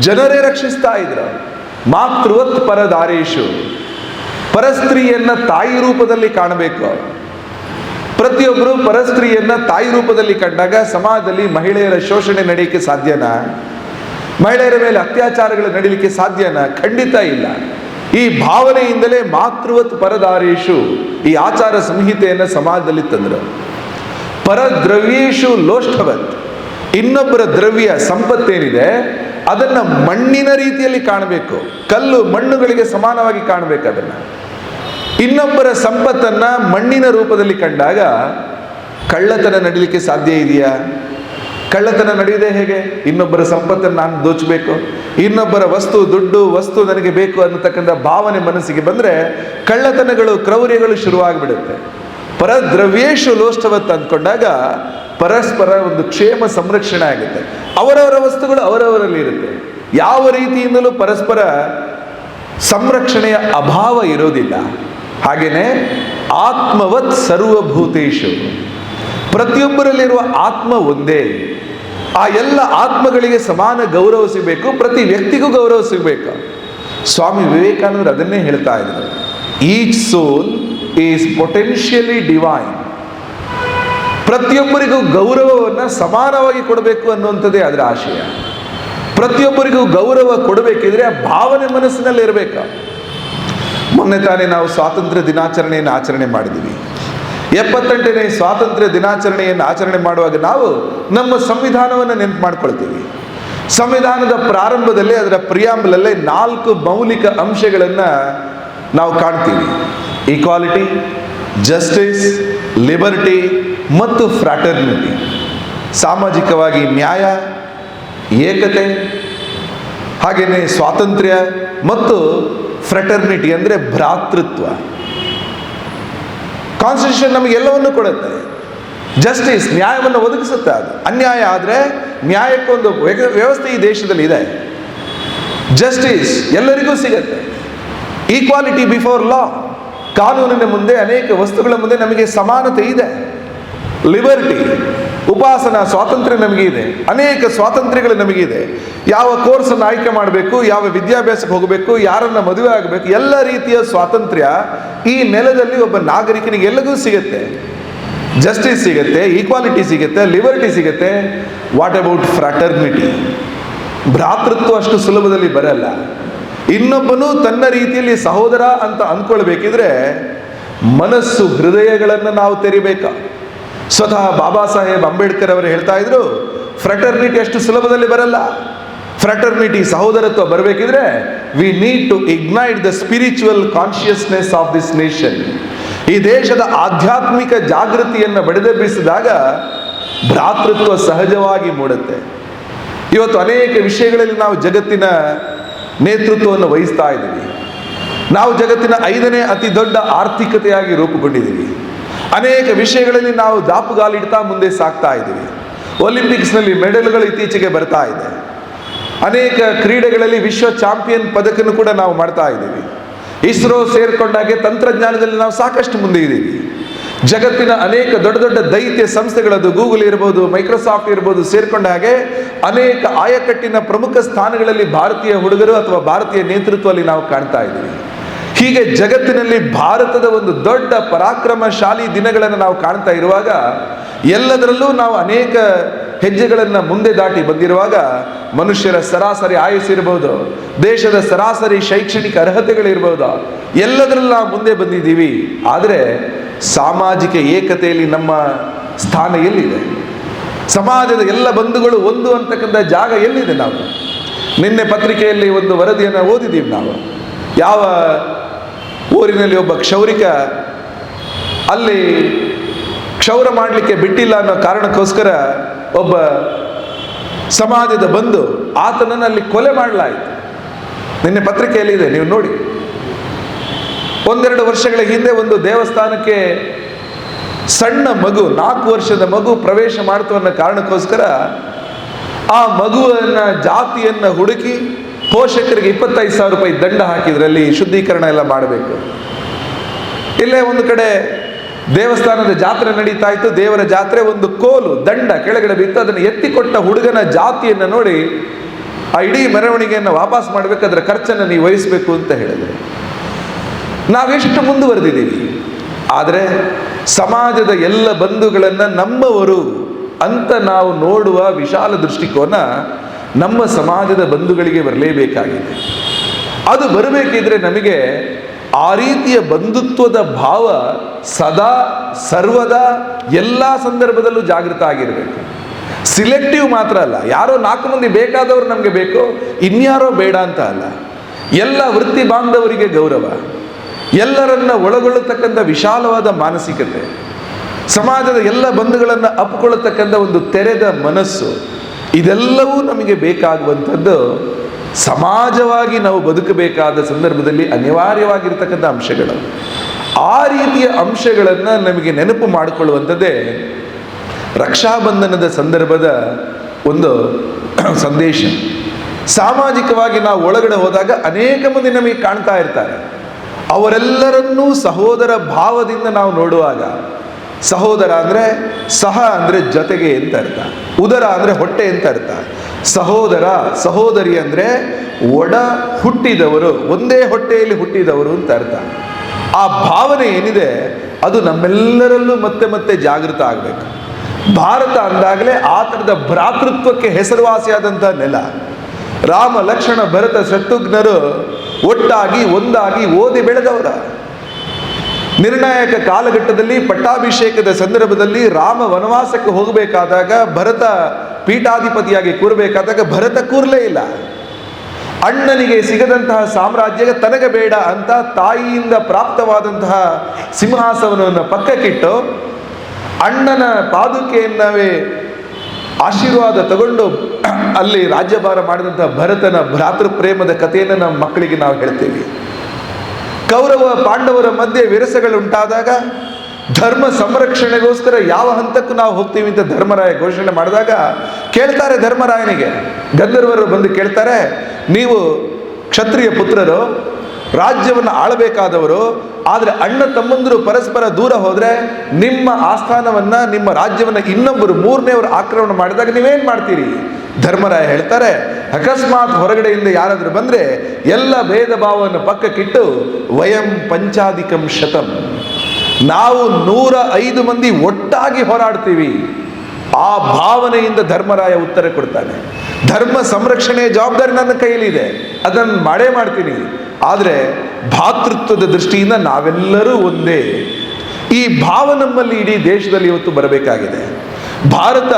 ಜನರೇ ರಕ್ಷಿಸ್ತಾ ಇದ್ರು. ಮಾತೃವತ್ ಪರದಾರೇಶು. ಪರಸ್ತ್ರೀಯನ್ನ ತಾಯಿ ರೂಪದಲ್ಲಿ ಕಾಣಬೇಕು. ಪ್ರತಿಯೊಬ್ಬರು ಪರಸ್ತ್ರೀಯನ್ನ ತಾಯಿ ರೂಪದಲ್ಲಿ ಕಂಡಾಗ ಸಮಾಜದಲ್ಲಿ ಮಹಿಳೆಯರ ಶೋಷಣೆ ನಡೆಯಕ್ಕೆ ಸಾಧ್ಯನಾ? ಮಹಿಳೆಯರ ಮೇಲೆ ಅತ್ಯಾಚಾರಗಳು ನಡೀಲಿಕ್ಕೆ ಸಾಧ್ಯನಾ? ಖಂಡಿತ ಇಲ್ಲ. ಈ ಭಾವನೆಯಿಂದಲೇ ಮಾತೃವತ್ ಪರದಾರೇಶು ಈ ಆಚಾರ ಸಂಹಿತೆಯನ್ನು ಸಮಾಜದಲ್ಲಿ ತಂದರು. ಪರದ್ರವ್ಯೇಶು ಲೋಷ್ಠವತ್. ಇನ್ನೊಬ್ಬರ ದ್ರವ್ಯ ಸಂಪತ್ತೇನಿದೆ, ಅದನ್ನ ಮಣ್ಣಿನ ರೀತಿಯಲ್ಲಿ ಕಾಣಬೇಕು. ಕಲ್ಲು ಮಣ್ಣುಗಳಿಗೆ ಸಮಾನವಾಗಿ ಕಾಣಬೇಕು ಅದನ್ನ. ಇನ್ನೊಬ್ಬರ ಸಂಪತ್ತನ್ನ ಮಣ್ಣಿನ ರೂಪದಲ್ಲಿ ಕಂಡಾಗ ಕಳ್ಳತನ ನಡೀಲಿಕ್ಕೆ ಸಾಧ್ಯ ಇದೆಯಾ? ಕಳ್ಳತನ ನಡೆಯದೆ ಹೇಗೆ? ಇನ್ನೊಬ್ಬರ ಸಂಪತ್ತನ್ನು ನಾನು ದೋಚಬೇಕು. ಇನ್ನೊಬ್ಬರ ವಸ್ತು, ದುಡ್ಡು, ವಸ್ತು ನನಗೆ ಬೇಕು ಅನ್ನತಕ್ಕಂಥ ಭಾವನೆ ಮನಸ್ಸಿಗೆ ಬಂದರೆ ಕಳ್ಳತನಗಳು, ಕ್ರೌರ್ಯಗಳು ಶುರುವಾಗ್ಬಿಡುತ್ತೆ. ಪರದ್ರವ್ಯೇಶು ಲೋಷ್ಟವತ್ತು ಅಂದ್ಕೊಂಡಾಗ ಪರಸ್ಪರ ಒಂದು ಕ್ಷೇಮ ಸಂರಕ್ಷಣೆ ಆಗುತ್ತೆ. ಅವರವರ ವಸ್ತುಗಳು ಅವರವರಲ್ಲಿ ಇರುತ್ತೆ. ಯಾವ ರೀತಿಯಿಂದಲೂ ಪರಸ್ಪರ ಸಂರಕ್ಷಣೆಯ ಅಭಾವ ಇರೋದಿಲ್ಲ. ಹಾಗೇನೆ ಆತ್ಮವತ್ ಸರ್ವಭೂತೇಶು. ಪ್ರತಿಯೊಬ್ಬರಲ್ಲಿರುವ ಆತ್ಮ ಒಂದೇ. ಆ ಎಲ್ಲ ಆತ್ಮಗಳಿಗೆ ಸಮಾನ ಗೌರವ ಸಿಗಬೇಕು, ಪ್ರತಿ ವ್ಯಕ್ತಿಗೂ ಗೌರವ ಸಿಗಬೇಕು. ಸ್ವಾಮಿ ವಿವೇಕಾನಂದರು ಅದನ್ನೇ ಹೇಳ್ತಾ ಇದ್ದಾರೆ each soul is potentially divine. ಪ್ರತಿಯೊಬ್ಬರಿಗೂ ಗೌರವವನ್ನು ಸಮಾನವಾಗಿ ಕೊಡಬೇಕು ಅನ್ನುವಂಥದ್ದೇ ಅದರ ಆಶಯ. ಪ್ರತಿಯೊಬ್ಬರಿಗೂ ಗೌರವ ಕೊಡಬೇಕಿದ್ರೆ ಆ ಭಾವನೆ ಮನಸ್ಸಿನಲ್ಲಿ ಇರಬೇಕು ಮೊನ್ನೆ ತಾನೇ ನಾವು ಸ್ವಾತಂತ್ರ್ಯ ದಿನಾಚರಣೆಯನ್ನು ಆಚರಣೆ ಮಾಡಿದ್ದೀವಿ. ಎಪ್ಪತ್ತೆಂಟನೇ ಸ್ವಾತಂತ್ರ್ಯ ದಿನಾಚರಣೆಯನ್ನು ಆಚರಣೆ ಮಾಡುವಾಗ ನಾವು ನಮ್ಮ ಸಂವಿಧಾನವನ್ನು ನೆನಪು ಮಾಡ್ಕೊಳ್ತೀವಿ. ಸಂವಿಧಾನದ ಪ್ರಾರಂಭದಲ್ಲಿ ಅದರ ಪ್ರಿಯಾಂಬಲಲ್ಲೇ ನಾಲ್ಕು ಮೌಲಿಕ ಅಂಶಗಳನ್ನು ನಾವು ಕಾಣ್ತೀವಿ. ಈಕ್ವಾಲಿಟಿ, ಜಸ್ಟಿಸ್, ಲಿಬರ್ಟಿ ಮತ್ತು ಫ್ರಾಟರ್ನಿಟಿ. ಸಾಮಾಜಿಕವಾಗಿ ನ್ಯಾಯ, ಏಕತೆ, ಹಾಗೆಯೇ ಸ್ವಾತಂತ್ರ್ಯ ಮತ್ತು ಫ್ರೆಟರ್ನಿಟಿ ಅಂದರೆ ಭ್ರಾತೃತ್ವ. ಕಾನ್ಸ್ಟಿಟ್ಯೂಷನ್ ನಮಗೆ ಎಲ್ಲವನ್ನು ಕೊಡುತ್ತೆ. ಜಸ್ಟಿಸ್ ನ್ಯಾಯವನ್ನು ಒದಗಿಸುತ್ತೆ ಅದು. ಅನ್ಯಾಯ ಆದರೆ ನ್ಯಾಯಕ್ಕೊಂದು ವ್ಯವಸ್ಥೆ ಈ ದೇಶದಲ್ಲಿ ಇದೆ. ಜಸ್ಟಿಸ್ ಎಲ್ಲರಿಗೂ ಸಿಗತ್ತೆ. ಈಕ್ವಾಲಿಟಿ ಬಿಫೋರ್ ಲಾ ಕಾನೂನಿನ ಮುಂದೆ ಅನೇಕ ವಸ್ತುಗಳ ಮುಂದೆ ನಮಗೆ ಸಮಾನತೆ ಇದೆ. ಲಿಬರ್ಟಿ ಉಪಾಸನಾ ಸ್ವಾತಂತ್ರ್ಯ ನಮಗಿದೆ. ಅನೇಕ ಸ್ವಾತಂತ್ರ್ಯಗಳು ನಮಗಿದೆ. ಯಾವ ಕೋರ್ಸನ್ನು ಆಯ್ಕೆ ಮಾಡಬೇಕು, ಯಾವ ವಿದ್ಯಾಭ್ಯಾಸಕ್ಕೆ ಹೋಗಬೇಕು, ಯಾರನ್ನು ಮದುವೆ ಆಗಬೇಕು, ಎಲ್ಲ ರೀತಿಯ ಸ್ವಾತಂತ್ರ್ಯ ಈ ನೆಲದಲ್ಲಿ ಒಬ್ಬ ನಾಗರಿಕನಿಗೆ ಎಲ್ಲಗೂ ಸಿಗುತ್ತೆ. ಜಸ್ಟಿಸ್ ಸಿಗುತ್ತೆ, ಈಕ್ವಾಲಿಟಿ ಸಿಗುತ್ತೆ, ಲಿಬರ್ಟಿ ಸಿಗುತ್ತೆ. What about fraternity? ಭ್ರಾತೃತ್ವ ಅಷ್ಟು ಸುಲಭದಲ್ಲಿ ಬರಲ್ಲ. ಇನ್ನೊಬ್ಬನು ತನ್ನ ರೀತಿಯಲ್ಲಿ ಸಹೋದರ ಅಂತ ಅಂದ್ಕೊಳ್ಬೇಕಿದ್ರೆ ಮನಸ್ಸು ಹೃದಯಗಳನ್ನು ನಾವು ತೆರಿಬೇಕಾ? ಸ್ವತಃ ಬಾಬಾ ಸಾಹೇಬ್ ಅಂಬೇಡ್ಕರ್ ಅವರು ಹೇಳ್ತಾ ಇದ್ರು ಫ್ರಟರ್ನಿಟಿ ಅಷ್ಟು ಸುಲಭದಲ್ಲಿ ಬರಲ್ಲ. ಫ್ರಟರ್ನಿಟಿ ಸಹೋದರತ್ವ ಬರಬೇಕಿದ್ರೆ we need to ignite the spiritual consciousness of this nation ಈ ದೇಶದ ಆಧ್ಯಾತ್ಮಿಕ ಜಾಗೃತಿಯನ್ನು ಬಡಿದೆಬ್ಬಿಸಿದಾಗ ಭ್ರಾತೃತ್ವ ಸಹಜವಾಗಿ ಮೂಡುತ್ತೆ. ಇವತ್ತು ಅನೇಕ ವಿಷಯಗಳಲ್ಲಿ ನಾವು ಜಗತ್ತಿನ ನೇತೃತ್ವವನ್ನು ವಹಿಸ್ತಾ ಇದ್ದೀವಿ. ನಾವು ಜಗತ್ತಿನ ಐದನೇ ಅತಿ ದೊಡ್ಡ ಆರ್ಥಿಕತೆಯಾಗಿ ರೂಪುಗೊಂಡಿದ್ದೀವಿ. ಅನೇಕ ವಿಷಯಗಳಲ್ಲಿ ನಾವು ದಾಪುಗಾಲಿಡ್ತಾ ಮುಂದೆ ಸಾಗ್ತಾ ಇದ್ದೀವಿ. ಒಲಿಂಪಿಕ್ಸ್ನಲ್ಲಿ ಮೆಡಲ್ಗಳು ಇತ್ತೀಚೆಗೆ ಬರ್ತಾ ಇದೆ. ಅನೇಕ ಕ್ರೀಡೆಗಳಲ್ಲಿ ವಿಶ್ವ ಚಾಂಪಿಯನ್ ಪದಕನ್ನು ಕೂಡ ನಾವು ಮಾಡ್ತಾ ಇದ್ದೀವಿ. ಇಸ್ರೋ ಸೇರ್ಕೊಂಡಾಗೆ ತಂತ್ರಜ್ಞಾನದಲ್ಲಿ ನಾವು ಸಾಕಷ್ಟು ಮುಂದೆ ಇದ್ದೀವಿ. ಜಗತ್ತಿನ ಅನೇಕ ದೊಡ್ಡ ದೊಡ್ಡ ದೈತ್ಯ ಸಂಸ್ಥೆಗಳದ್ದು ಗೂಗಲ್ ಇರ್ಬೋದು, ಮೈಕ್ರೋಸಾಫ್ಟ್ ಇರ್ಬೋದು ಸೇರ್ಕೊಂಡ ಹಾಗೆ ಅನೇಕ ಆಯಕಟ್ಟಿನ ಪ್ರಮುಖ ಸ್ಥಾನಗಳಲ್ಲಿ ಭಾರತೀಯ ಹುಡುಗರು ಅಥವಾ ಭಾರತೀಯ ನೇತೃತ್ವದಲ್ಲಿ ನಾವು ಕಾಣ್ತಾ ಇದ್ದೀವಿ. ಹೀಗೆ ಜಗತ್ತಿನಲ್ಲಿ ಭಾರತದ ಒಂದು ದೊಡ್ಡ ಪರಾಕ್ರಮಶಾಲಿ ದಿನಗಳನ್ನು ನಾವು ಕಾಣ್ತಾ ಇರುವಾಗ, ಎಲ್ಲದರಲ್ಲೂ ನಾವು ಅನೇಕ ಹೆಜ್ಜೆಗಳನ್ನು ಮುಂದೆ ದಾಟಿ ಬಂದಿರುವಾಗ ಮನುಷ್ಯರ ಸರಾಸರಿ ಆಯುಸ್ ಇರಬಹುದು ದೇಶದ ಸರಾಸರಿ ಶೈಕ್ಷಣಿಕ ಅರ್ಹತೆಗಳಿರ್ಬೋದು, ಎಲ್ಲದರಲ್ಲೂ ನಾವು ಮುಂದೆ ಬಂದಿದ್ದೀವಿ. ಆದರೆ ಸಾಮಾಜಿಕ ಏಕತೆಯಲ್ಲಿ ನಮ್ಮ ಸ್ಥಾನ ಎಲ್ಲಿದೆ? ಸಮಾಜದ ಎಲ್ಲ ಬಂಧುಗಳು ಒಂದು ಅಂತಕ್ಕಂಥ ಜಾಗ ಎಲ್ಲಿದೆ ನಾವು? ನಿನ್ನೆ ಪತ್ರಿಕೆಯಲ್ಲಿ ಒಂದು ವರದಿಯನ್ನು ಓದಿದ್ದೀವಿ ನಾವು. ಯಾವ ಊರಿನಲ್ಲಿ ಒಬ್ಬ ಕ್ಷೌರಿಕ ಅಲ್ಲಿ ಕ್ಷೌರ ಮಾಡಲಿಕ್ಕೆ ಬಿಟ್ಟಿಲ್ಲ ಅನ್ನೋ ಕಾರಣಕ್ಕೋಸ್ಕರ ಒಬ್ಬ ಸಮಾಜದ ಬಂದು ಆತನನ್ನು ಅಲ್ಲಿ ಕೊಲೆ ಮಾಡಲಾಯಿತು. ನಿನ್ನೆ ಪತ್ರಿಕೆಯಲ್ಲಿ ಇದೆ, ನೀವು ನೋಡಿ. ಒಂದೆರಡು ವರ್ಷಗಳ ಹಿಂದೆ ಒಂದು ದೇವಸ್ಥಾನಕ್ಕೆ ಸಣ್ಣ ಮಗು, ನಾಲ್ಕು ವರ್ಷದ ಮಗು ಪ್ರವೇಶ ಮಾಡ್ತು ಅನ್ನೋ ಕಾರಣಕ್ಕೋಸ್ಕರ ಆ ಮಗುವನ್ನು ಜಾತಿಯನ್ನು ಹುಡುಕಿ ಪೋಷಕರಿಗೆ ಇಪ್ಪತ್ತೈದು ಸಾವಿರ ರೂಪಾಯಿ ದಂಡ ಹಾಕಿದ್ರಲ್ಲಿ ಶುದ್ಧೀಕರಣ ಎಲ್ಲ ಮಾಡಬೇಕು. ಇಲ್ಲೇ ಒಂದು ಕಡೆ ದೇವಸ್ಥಾನದ ಜಾತ್ರೆ ನಡೀತಾ ಇತ್ತು ದೇವರ ಜಾತ್ರೆ ಒಂದು ಕೋಲು, ದಂಡ, ಕೆಳಗಡೆ ಬಿತ್ತು. ಅದನ್ನು ಎತ್ತಿಕೊಟ್ಟ ಹುಡುಗನ ಜಾತಿಯನ್ನು ನೋಡಿ ಆ ಇಡೀ ಮೆರವಣಿಗೆಯನ್ನು ವಾಪಸ್ ಮಾಡಬೇಕು. ಅದರ ಖರ್ಚನ್ನು ನೀವು ವಹಿಸಬೇಕು ಅಂತ ಹೇಳಿದ್ರೆ. ನಾವೆಷ್ಟು ಮುಂದುವರೆದಿದ್ದೀವಿ? ಆದರೆ ಸಮಾಜದ ಎಲ್ಲ ಬಂಧುಗಳನ್ನು ನಮ್ಮವರು ಅಂತ ನಾವು ನೋಡುವ ವಿಶಾಲ ದೃಷ್ಟಿಕೋನ ನಮ್ಮ ಸಮಾಜದ ಬಂಧುಗಳಿಗೆ ಬರಲೇಬೇಕಾಗಿದೆ. ಅದು ಬರಬೇಕಿದ್ರೆ ನಮಗೆ ಆ ರೀತಿಯ ಬಂಧುತ್ವದ ಭಾವ ಸದಾ, ಸರ್ವದಾ, ಎಲ್ಲ ಸಂದರ್ಭದಲ್ಲೂ ಜಾಗೃತ ಆಗಿರಬೇಕು. ಸಿಲೆಕ್ಟಿವ್ ಮಾತ್ರ ಅಲ್ಲ. ಯಾರೋ ನಾಲ್ಕು ಮಂದಿ ಬೇಕಾದವರು ನಮಗೆ ಬೇಕು, ಇನ್ಯಾರೋ ಬೇಡ ಅಂತ ಅಲ್ಲ. ಎಲ್ಲ ವೃತ್ತಿ ಬಾಂಧವರಿಗೆ ಗೌರವ. ಎಲ್ಲರನ್ನ ಒಳಗೊಳ್ಳತಕ್ಕಂಥ ವಿಶಾಲವಾದ ಮಾನಸಿಕತೆ. ಸಮಾಜದ ಎಲ್ಲ ಬಂಧುಗಳನ್ನು ಅಪ್ಪಿಕೊಳ್ಳತಕ್ಕಂಥ ಒಂದು ತೆರೆದ ಮನಸ್ಸು. ಇದೆಲ್ಲವೂ ನಮಗೆ ಬೇಕಾಗುವಂಥದ್ದು ಸಮಾಜವಾಗಿ ನಾವು ಬದುಕಬೇಕಾದ ಸಂದರ್ಭದಲ್ಲಿ ಅನಿವಾರ್ಯವಾಗಿರ್ತಕ್ಕಂಥ ಅಂಶಗಳು. ಆ ರೀತಿಯ ಅಂಶಗಳನ್ನು ನಮಗೆ ನೆನಪು ಮಾಡಿಕೊಳ್ಳುವಂಥದ್ದೇ ರಕ್ಷಾಬಂಧನದ ಸಂದರ್ಭದ ಒಂದು ಸಂದೇಶ. ಸಾಮಾಜಿಕವಾಗಿ ನಾವು ಒಳಗಡೆ ಹೋದಾಗ ಅನೇಕ ಮಂದಿ ನಮಗೆ ಕಾಣ್ತಾ ಇರ್ತಾರೆ. ಅವರೆಲ್ಲರನ್ನೂ ಸಹೋದರ ಭಾವದಿಂದ ನಾವು ನೋಡುವಾಗ ಸಹೋದರ ಅಂದರೆ ಸಹ ಅಂದರೆ ಜೊತೆಗೆ ಅಂತ ಅರ್ಥ. ಉದರ ಅಂದರೆ ಹೊಟ್ಟೆ ಅಂತ ಅರ್ಥ. ಸಹೋದರ, ಸಹೋದರಿ ಅಂದರೆ ಒಡ ಹುಟ್ಟಿದವರು, ಒಂದೇ ಹೊಟ್ಟೆಯಲ್ಲಿ ಹುಟ್ಟಿದವರು ಅಂತ ಅರ್ಥ. ಆ ಭಾವನೆ ಏನಿದೆ, ಅದು ನಮ್ಮೆಲ್ಲರಲ್ಲೂ ಮತ್ತೆ ಮತ್ತೆ ಜಾಗೃತ ಆಗಬೇಕು. ಭಾರತ ಅಂದಾಗಲೇ ಆ ಥರದ ಭ್ರಾತೃತ್ವಕ್ಕೆ ಹೆಸರುವಾಸಿಯಾದಂಥ ನೆಲ. ರಾಮ ಲಕ್ಷ್ಮಣ ಭರತ ಶತ್ರುಘ್ನರು ಒಟ್ಟಾಗಿ, ಒಂದಾಗಿ ಓದಿ ಬೆಳೆದವರ. ನಿರ್ಣಾಯಕ ಕಾಲಘಟ್ಟದಲ್ಲಿ ಪಟ್ಟಾಭಿಷೇಕದ ಸಂದರ್ಭದಲ್ಲಿ ರಾಮ ವನವಾಸಕ್ಕೆ ಹೋಗಬೇಕಾದಾಗ ಭರತ ಪೀಠಾಧಿಪತಿಯಾಗಿ ಕೂರಬೇಕಾದಾಗ ಭರತ ಕೂರಲೇ ಇಲ್ಲ. ಅಣ್ಣನಿಗೆ ಸಿಗದಂತಹ ಸಾಮ್ರಾಜ್ಯ ತನಗೆ ಬೇಡ ಅಂತ ತಾಯಿಯಿಂದ ಪ್ರಾಪ್ತವಾದಂತಹ ಸಿಂಹಾಸನವನ್ನು ಪಕ್ಕಕ್ಕಿಟ್ಟು ಅಣ್ಣನ ಪಾದುಕೆಯನ್ನವೇ ಆಶೀರ್ವಾದ ತಗೊಂಡು ಅಲ್ಲಿ ರಾಜ್ಯಭಾರ ಮಾಡಿದಂತಹ ಭರತನ ಭ್ರಾತೃಪ್ರೇಮದ ಕಥೆಯನ್ನು ನಮ್ಮ ಮಕ್ಕಳಿಗೆ ನಾವು ಹೇಳ್ತೇವೆ. ಕೌರವ ಪಾಂಡವರ ಮಧ್ಯೆ ವಿರಸಗಳುಂಟಾದಾಗ ಧರ್ಮ ಸಂರಕ್ಷಣೆಗೋಸ್ಕರ ಯಾವ ಹಂತಕ್ಕೂ ನಾವು ಹೋಗ್ತೀವಿ ಅಂತ ಧರ್ಮರಾಯ ಘೋಷಣೆ ಮಾಡಿದಾಗ ಕೇಳ್ತಾರೆ ಧರ್ಮರಾಯನಿಗೆ. ಗಂಧರ್ವರು ಬಂದು ಕೇಳ್ತಾರೆ, ನೀವು ಕ್ಷತ್ರಿಯ ಪುತ್ರರು, ರಾಜ್ಯವನ್ನು ಆಳಬೇಕಾದವರು, ಆದರೆ ಅಣ್ಣ ತಮ್ಮಂದರು ಪರಸ್ಪರ ದೂರ ಹೋದರೆ ನಿಮ್ಮ ಆಸ್ಥಾನವನ್ನು, ನಿಮ್ಮ ರಾಜ್ಯವನ್ನು ಇನ್ನೊಬ್ಬರು ಮೂರನೇವರು ಆಕ್ರಮಣ ಮಾಡಿದಾಗ ನೀವೇನು ಮಾಡ್ತೀರಿ? ಧರ್ಮರಾಯ ಹೇಳ್ತಾರೆ, ಅಕಸ್ಮಾತ್ ಹೊರಗಡೆಯಿಂದ ಯಾರಾದರೂ ಬಂದರೆ ಎಲ್ಲ ಭೇದ ಭಾವವನ್ನು ಪಕ್ಕಕ್ಕಿಟ್ಟು ವಯಂ ಪಂಚಾಧಿಕಂ ಶತಂ. ನಾವು ನೂರ ಐದು ಮಂದಿ ಒಟ್ಟಾಗಿ ಹೋರಾಡ್ತೀವಿ. ಆ ಭಾವನೆಯಿಂದ ಧರ್ಮರಾಯ ಉತ್ತರ ಕೊಡ್ತಾನೆ. ಧರ್ಮ ಸಂರಕ್ಷಣೆಯ ಜವಾಬ್ದಾರಿ ನನ್ನ ಕೈಯಲ್ಲಿದೆ. ಅದನ್ನು ಮಾಡೇ ಮಾಡ್ತೀನಿ. ಆದರೆ ಭಾತೃತ್ವದ ದೃಷ್ಟಿಯಿಂದ ನಾವೆಲ್ಲರೂ ಒಂದೇ. ಈ ಭಾವ ನಮ್ಮಲ್ಲಿ ಇಡೀ ದೇಶದಲ್ಲಿ ಇವತ್ತು ಬರಬೇಕಾಗಿದೆ. ಭಾರತ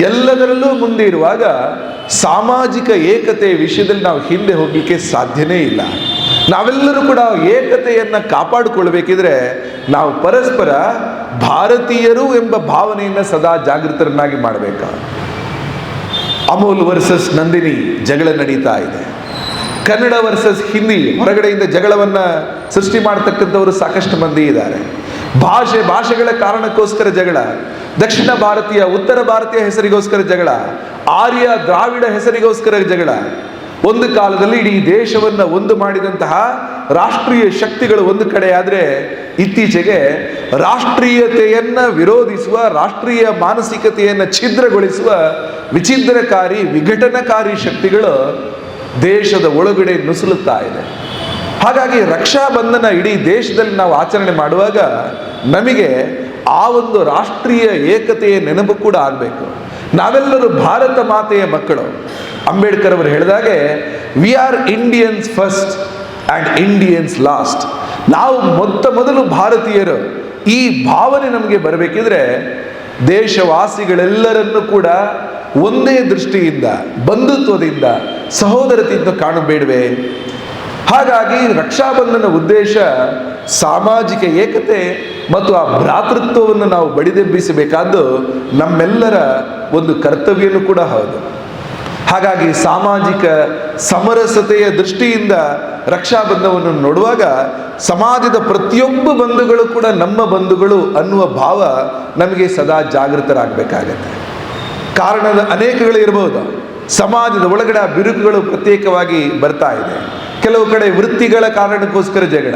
ಎಲ್ಲದರಲ್ಲೂ ಮುಂದೆ ಇರುವಾಗ ಸಾಮಾಜಿಕ ಏಕತೆ ವಿಷಯದಲ್ಲಿ ನಾವು ಹಿಂದೆ ಹೋಗಲಿಕ್ಕೆ ಸಾಧ್ಯನೇ ಇಲ್ಲ. ನಾವೆಲ್ಲರೂ ಕೂಡ ಏಕತೆಯನ್ನು ಕಾಪಾಡಿಕೊಳ್ಬೇಕಿದ್ರೆ ನಾವು ಪರಸ್ಪರ ಭಾರತೀಯರು ಎಂಬ ಭಾವನೆಯನ್ನು ಸದಾ ಜಾಗೃತರನ್ನಾಗಿ ಮಾಡಬೇಕು. ಅಮೂಲ್ ವರ್ಸಸ್ ನಂದಿನಿ ಜಗಳ ನಡೀತಾ ಇದೆ. ಕನ್ನಡ ವರ್ಸಸ್ ಹಿಂದಿ ಹೊರಗಡೆಯಿಂದ ಜಗಳವನ್ನ ಸೃಷ್ಟಿ ಮಾಡತಕ್ಕಂಥವರು ಸಾಕಷ್ಟು ಮಂದಿ ಇದ್ದಾರೆ. ಭಾಷೆ ಭಾಷೆಗಳ ಕಾರಣಕ್ಕೋಸ್ಕರ ಜಗಳ, ದಕ್ಷಿಣ ಭಾರತೀಯ, ಉತ್ತರ ಭಾರತೀಯ ಹೆಸರಿಗೋಸ್ಕರ ಜಗಳ, ಆರ್ಯ ದ್ರಾವಿಡ ಹೆಸರಿಗೋಸ್ಕರ ಜಗಳ. ಒಂದು ಕಾಲದಲ್ಲಿ ಇಡೀ ದೇಶವನ್ನು ಒಂದು ಮಾಡಿದಂತಹ ರಾಷ್ಟ್ರೀಯ ಶಕ್ತಿಗಳು ಒಂದು ಕಡೆ ಆದ್ರೆ ಇತ್ತೀಚೆಗೆ ರಾಷ್ಟ್ರೀಯತೆಯನ್ನು ವಿರೋಧಿಸುವ, ರಾಷ್ಟ್ರೀಯ ಮಾನಸಿಕತೆಯನ್ನು ಛಿದ್ರಗೊಳಿಸುವ ವಿಚಿದ್ರಕಾರಿ ವಿಘಟನಕಾರಿ ಶಕ್ತಿಗಳು ದೇಶದ ಒಳಗಡೆ ನುಸುಳುತ್ತಾ ಇದೆ. ಹಾಗಾಗಿ ರಕ್ಷಾ ಬಂಧನ ಇಡೀ ದೇಶದಲ್ಲಿ ನಾವು ಆಚರಣೆ ಮಾಡುವಾಗ ನಮಗೆ ಆ ಒಂದು ರಾಷ್ಟ್ರೀಯ ಏಕತೆಯ ನೆನಪು ಕೂಡ ಆಗಬೇಕು. ನಾವೆಲ್ಲರೂ ಭಾರತ ಮಾತೆಯ ಮಕ್ಕಳು. ಅಂಬೇಡ್ಕರ್ ಅವರು ಹೇಳಿದಾಗೆ we are Indians first and Indians last ನಾವು ಮೊತ್ತ ಮೊದಲು ಭಾರತೀಯರು. ಈ ಭಾವನೆ ನಮಗೆ ಬರಬೇಕಿದ್ರೆ ದೇಶವಾಸಿಗಳೆಲ್ಲರನ್ನೂ ಕೂಡ ಒಂದೇ ದೃಷ್ಟಿಯಿಂದ, ಬಂಧುತ್ವದಿಂದ, ಸಹೋದರತೆಯಿಂದ ಕಾಣಬೇಡವೆ. ಹಾಗಾಗಿ ರಕ್ಷಾಬಂಧನ ಉದ್ದೇಶ ಸಾಮಾಜಿಕ ಏಕತೆ ಮತ್ತು ಆ ಭ್ರಾತೃತ್ವವನ್ನು ನಾವು ಬಡಿದೆಬ್ಬಿಸಬೇಕಾದ್ದು ನಮ್ಮೆಲ್ಲರ ಒಂದು ಕರ್ತವ್ಯನೂ ಕೂಡ ಹೌದು. ಹಾಗಾಗಿ ಸಾಮಾಜಿಕ ಸಮರಸತೆಯ ದೃಷ್ಟಿಯಿಂದ ರಕ್ಷಾಬಂಧವನ್ನು ನೋಡುವಾಗ ಸಮಾಜದ ಪ್ರತಿಯೊಬ್ಬ ಬಂಧುಗಳು ಕೂಡ ನಮ್ಮ ಬಂಧುಗಳು ಅನ್ನುವ ಭಾವ ನಮಗೆ ಸದಾ ಜಾಗೃತರಾಗಬೇಕಾಗತ್ತೆ. ಕಾರಣದ ಅನೇಕಗಳು ಇರಬಹುದು. ಸಮಾಜದ ಒಳಗಡೆ ಆ ಬಿರುಕುಗಳು ಪ್ರತ್ಯೇಕವಾಗಿ ಬರ್ತಾ ಇದೆ. ಕೆಲವು ಕಡೆ ವೃತ್ತಿಗಳ ಕಾರಣಕ್ಕೋಸ್ಕರ ಜಗಳ.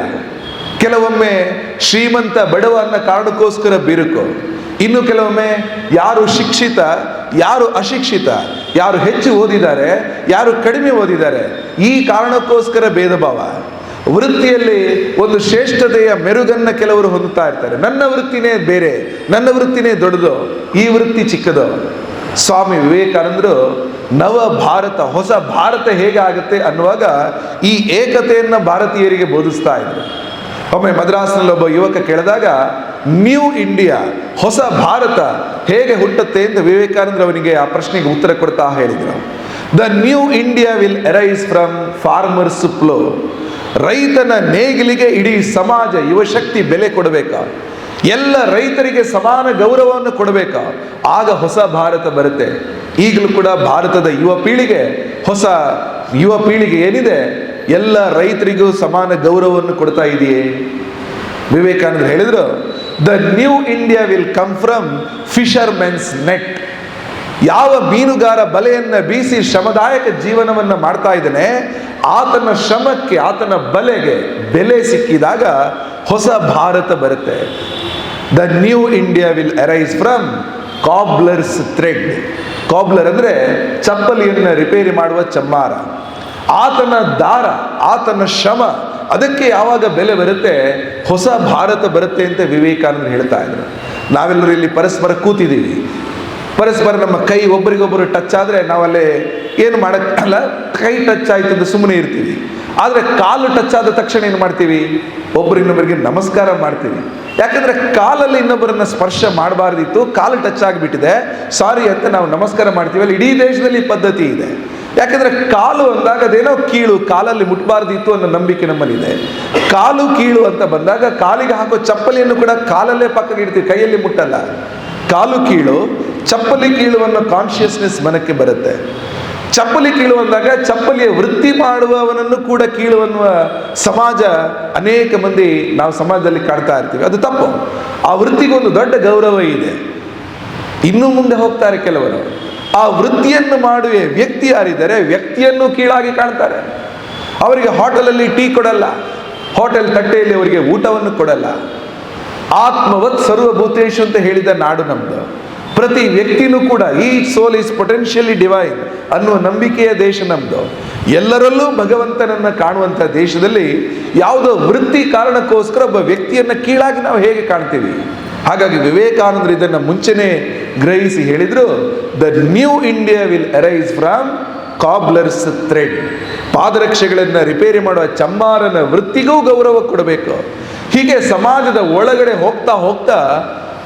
ಕೆಲವೊಮ್ಮೆ ಶ್ರೀಮಂತ ಬಡವ ಅನ್ನೋ ಕಾರಣಕ್ಕೋಸ್ಕರ ಬಿರುಕು. ಇನ್ನು ಕೆಲವೊಮ್ಮೆ ಯಾರು ಶಿಕ್ಷಿತ, ಯಾರು ಅಶಿಕ್ಷಿತ, ಯಾರು ಹೆಚ್ಚು ಓದಿದ್ದಾರೆ, ಯಾರು ಕಡಿಮೆ ಓದಿದ್ದಾರೆ, ಈ ಕಾರಣಕ್ಕೋಸ್ಕರ ಭೇದ ಭಾವ ವೃತ್ತಿಯಲ್ಲಿ ಒಂದು ಶ್ರೇಷ್ಠತೆಯ ಮೆರುಗನ್ನು ಕೆಲವರು ಹೊಂದುತ್ತಾ ಇರ್ತಾರೆ. ನನ್ನ ವೃತ್ತಿನೇ ಬೇರೆ, ನನ್ನ ವೃತ್ತಿನೇ ದೊಡ್ಡದು, ಈ ವೃತ್ತಿ ಚಿಕ್ಕದು. ಸ್ವಾಮಿ ವಿವೇಕಾನಂದರು, ನವ ಭಾರತ, ಹೊಸ ಭಾರತ ಹೇಗೆ ಆಗುತ್ತೆ? ಅನ್ನುವಾಗ ಈ ಏಕತೆಯನ್ನು ಭಾರತೀಯರಿಗೆ ಬೋಧಿಸ್ತಾ ಇದ್ರು. ಒಮ್ಮೆ ಮದ್ರಾಸ್ನಲ್ಲಿ ಒಬ್ಬ ಯುವಕ ಕೇಳಿದಾಗ, ನ್ಯೂ ಇಂಡಿಯಾ, ಹೊಸ ಭಾರತ ಹೇಗೆ ಹುಟ್ಟುತ್ತೆ? ಅಂತ ವಿವೇಕಾನಂದರು ಅವನಿಗೆ ಆ ಪ್ರಶ್ನೆಗೆ ಉತ್ತರ ಕೊಡ್ತಾ ಹೇಳಿದರು. The new India will arise from farmer's plough ರೈತನ ನೇಗಿಲಿಗೆ ಇಡೀ ಸಮಾಜ ಯುವಶಕ್ತಿ ಬೆಲೆ ಕೊಡಬೇಕಾ? ಎಲ್ಲ ರೈತರಿಗೆ ಸಮಾನ ಗೌರವವನ್ನು ಕೊಡಬೇಕಾ? ಆಗ ಹೊಸ ಭಾರತ ಬರುತ್ತೆ. ಈಗಲೂ ಕೂಡ ಭಾರತದ ಯುವ ಪೀಳಿಗೆ, ಹೊಸ ಯುವ ಪೀಳಿಗೆ ಏನಿದೆ? ಎಲ್ಲ ರೈತರಿಗೂ ಸಮಾನ ಗೌರವವನ್ನು ಕೊಡ್ತಾ ಇದೆಯೇ? ವಿವೇಕಾನಂದ ಹೇಳಿದ್ರು the new India will come from fishermen's net ಯಾವ ಮೀನುಗಾರ ಬಲೆಯನ್ನ ಬೀಸಿ ಶ್ರಮದಾಯಕ ಜೀವನವನ್ನ ಮಾಡ್ತಾ ಇದ್ದಾನೆ, ಆತನ ಶ್ರಮಕ್ಕೆ, ಆತನ ಬಲೆಗೆ ಬೆಲೆ ಸಿಕ್ಕಿದಾಗ ಹೊಸ ಭಾರತ ಬರುತ್ತೆ. The new India will arise from cobbler's thread cobbler ಅಂದರೆ ಚಪ್ಪಲಿಯನ್ನು ರಿಪೇರಿ ಮಾಡುವ ಚಮ್ಮಾರ. ಆತನ ದಾರ, ಆತನ ಶ್ರಮ, ಅದಕ್ಕೆ ಯಾವಾಗ ಬೆಲೆ ಬರುತ್ತೆ? ಹೊಸ ಭಾರತ ಬರುತ್ತೆ ಅಂತ ವಿವೇಕಾನಂದ ಹೇಳ್ತಾ ಇದ್ರು. ನಾವೆಲ್ಲರೂ ಇಲ್ಲಿ ಪರಸ್ಪರ ಕೂತಿದ್ದೀವಿ. ಪರಸ್ಪರ ನಮ್ಮ ಕೈ ಒಬ್ಬರಿಗೊಬ್ಬರು ಟಚ್ ಆದರೆ ನಾವಲ್ಲೇ ಏನು ಮಾಡೋಕ್ಕಲ್ಲ ಕೈ ಟಚ್ ಆಯ್ತು ಅಂತ ಸುಮ್ಮನೆ ಇರ್ತೀವಿ. ಆದರೆ ಕಾಲು ಟಚ್ ಆದ ತಕ್ಷಣ ಏನು ಮಾಡ್ತೀವಿ? ಒಬ್ಬರಿನ್ನೊಬ್ಬರಿಗೆ ನಮಸ್ಕಾರ ಮಾಡ್ತೀವಿ. ಯಾಕಂದ್ರೆ ಕಾಲಲ್ಲಿ ಇನ್ನೊಬ್ಬರನ್ನ ಸ್ಪರ್ಶ ಮಾಡಬಾರ್ದಿತ್ತು, ಕಾಲು ಟಚ್ ಆಗಿಬಿಟ್ಟಿದೆ. ಸಾರಿ ಅಂತ ನಾವು ನಮಸ್ಕಾರ ಮಾಡ್ತೀವಿ. ಅಲ್ಲಿ ಇಡೀ ದೇಶದಲ್ಲಿ ಪದ್ಧತಿ ಇದೆ. ಯಾಕಂದ್ರೆ ಕಾಲು ಅಂದಾಗ ಅದೇನೋ ಕೀಳು, ಕಾಲಲ್ಲಿ ಮುಟ್ಬಾರ್ದಿತ್ತು ಅನ್ನೋ ನಂಬಿಕೆ ನಮ್ಮಲ್ಲಿದೆ. ಕಾಲು ಕೀಳು ಅಂತ ಬಂದಾಗ ಕಾಲಿಗೆ ಹಾಕೋ ಚಪ್ಪಲಿಯನ್ನು ಕೂಡ ಕಾಲಲ್ಲೇ ಪಕ್ಕಕ್ಕೆ ಇಡ್ತೀವಿ, ಕೈಯಲ್ಲಿ ಮುಟ್ಟಲ್ಲ. ಕಾಲು ಕೀಳು, ಚಪ್ಪಲಿ ಕೀಳು ಅನ್ನೋ ಕಾನ್ಶಿಯಸ್ನೆಸ್ ಮನಕ್ಕೆ ಬರುತ್ತೆ. ಚಪ್ಪಲಿ ಕೀಳು ಅಂದಾಗ ಚಪ್ಪಲಿಯ ವೃತ್ತಿ ಮಾಡುವವನನ್ನು ಕೂಡ ಕೀಳು ಅನ್ನುವ ಸಮಾಜ ಅನೇಕ ಮಂದಿ ನಾವು ಸಮಾಜದಲ್ಲಿ ಕಾಣ್ತಾ ಇರ್ತೀವಿ. ಅದು ತಪ್ಪು. ಆ ವೃತ್ತಿಗೊಂದು ದೊಡ್ಡ ಗೌರವ ಇದೆ. ಇನ್ನು ಮುಂದೆ ಹೋಗ್ತಾರೆ ಕೆಲವರು. ಆ ವೃತ್ತಿಯನ್ನು ಮಾಡುವ ವ್ಯಕ್ತಿ ಯಾರಿದ್ದಾರೆ, ವ್ಯಕ್ತಿಯನ್ನು ಕೀಳಾಗಿ ಕಾಣ್ತಾರೆ. ಅವರಿಗೆ ಹೋಟೆಲಲ್ಲಿ ಟೀ ಕೊಡಲ್ಲ, ಹೋಟೆಲ್ ತಟ್ಟೆಯಲ್ಲಿ ಅವರಿಗೆ ಊಟವನ್ನು ಕೊಡಲ್ಲ. ಆತ್ಮವತ್ ಸರ್ವಭೂತೇಶು ಅಂತ ಹೇಳಿದ ನಾಡು ನಮ್ದು. ಪ್ರತಿ ವ್ಯಕ್ತಿನೂ ಕೂಡ ಈ ಸೋಲ್ ಈಸ್ ಪೊಟೆನ್ಷಿಯಲಿ ಡಿವೈನ್ ಅನ್ನುವ ನಂಬಿಕೆಯ ದೇಶ ನಮ್ಮದು ಎಲ್ಲರಲ್ಲೂ ಭಗವಂತನನ್ನು ಕಾಣುವಂಥ ದೇಶದಲ್ಲಿ ಯಾವುದೋ ವೃತ್ತಿ ಕಾರಣಕ್ಕೋಸ್ಕರ ಒಬ್ಬ ವ್ಯಕ್ತಿಯನ್ನು ಕೀಳಾಗಿ ನಾವು ಹೇಗೆ ಕಾಣ್ತೀವಿ? ಹಾಗಾಗಿ ವಿವೇಕಾನಂದರು ಇದನ್ನು ಮುಂಚೆನೆ ಗ್ರಹಿಸಿ ಹೇಳಿದರು the new India will arise from cobbler's thread ಪಾದರಕ್ಷೆಗಳನ್ನು repair ಮಾಡುವ ಚಮ್ಮಾರನ ವೃತ್ತಿಗೂ ಗೌರವ ಕೊಡಬೇಕು. ಹೀಗೆ ಸಮಾಜದ ಒಳಗಡೆ ಹೋಗ್ತಾ ಹೋಗ್ತಾ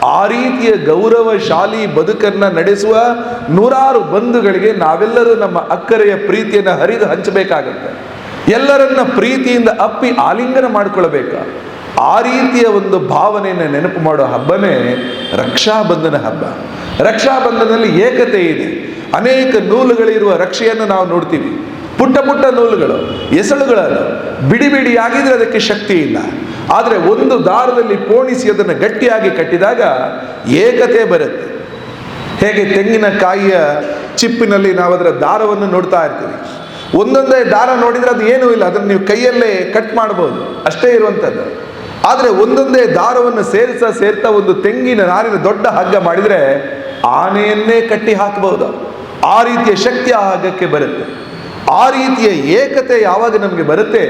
ಆ ರೀತಿಯ ಗೌರವಶಾಲಿ ಬದುಕನ್ನ ನಡೆಸುವ ನೂರಾರು ಬಂಧುಗಳಿಗೆ ನಾವೆಲ್ಲರೂ ನಮ್ಮ ಅಕ್ಕರೆಯ ಪ್ರೀತಿಯನ್ನು ಹರಿದು ಹಂಚಬೇಕಾಗತ್ತೆ. ಎಲ್ಲರನ್ನ ಪ್ರೀತಿಯಿಂದ ಅಪ್ಪಿ ಆಲಿಂಗನ ಮಾಡಿಕೊಳ್ಬೇಕು. ಆ ರೀತಿಯ ಒಂದು ಭಾವನೆಯನ್ನು ನೆನಪು ಮಾಡೋ ಹಬ್ಬನೇ ರಕ್ಷಾಬಂಧನ ಹಬ್ಬ. ರಕ್ಷಾಬಂಧನದಲ್ಲಿ ಏಕತೆ ಇದೆ. ಅನೇಕ ನೂಲುಗಳಿರುವ ರಕ್ಷೆಯನ್ನು ನಾವು ನೋಡ್ತೀವಿ. ಪುಟ್ಟ ಪುಟ್ಟ ನೂಲುಗಳು ಎಸಳುಗಳಲ್ಲ ಬಿಡಿ ಬಿಡಿಯಾಗಿದ್ರೆ ಅದಕ್ಕೆ ಶಕ್ತಿ ಇಲ್ಲ ಆದರೆ ಒಂದು ದಾರದಲ್ಲಿ ಪೋಣಿಸಿ ಅದನ್ನು ಗಟ್ಟಿಯಾಗಿ ಕಟ್ಟಿದಾಗ ಏಕತೆ ಬರುತ್ತೆ. ಹೇಗೆ ತೆಂಗಿನಕಾಯಿಯ ಚಿಪ್ಪಿನಲ್ಲಿ ನಾವು ಅದರ ದಾರವನ್ನು ನೋಡ್ತಾ ಇರ್ತೀವಿ. ಒಂದೊಂದೇ ದಾರ ನೋಡಿದರೆ ಅದು ಏನೂ ಇಲ್ಲ, ಅದನ್ನು ನೀವು ಕೈಯಲ್ಲೇ ಕಟ್ ಮಾಡ್ಬೋದು, ಅಷ್ಟೇ ಇರುವಂಥದ್ದು. ಆದರೆ ಒಂದೊಂದೇ ದಾರವನ್ನು ಸೇರಿಸ್ತಾ ಸೇರ್ತಾ ಒಂದು ತೆಂಗಿನ ನಾರಿನ ದೊಡ್ಡ ಹಗ್ಗ ಮಾಡಿದರೆ ಆನೆಯನ್ನೇ ಕಟ್ಟಿ ಹಾಕಬಹುದು ಆ ರೀತಿಯ ಶಕ್ತಿ ಆ ಹಗ್ಗಕ್ಕೆ ಬರುತ್ತೆ. ಆ ರೀತಿಯ ಏಕತೆ ಯಾವಾಗ ನಮಗೆ ಬರುತ್ತೆ?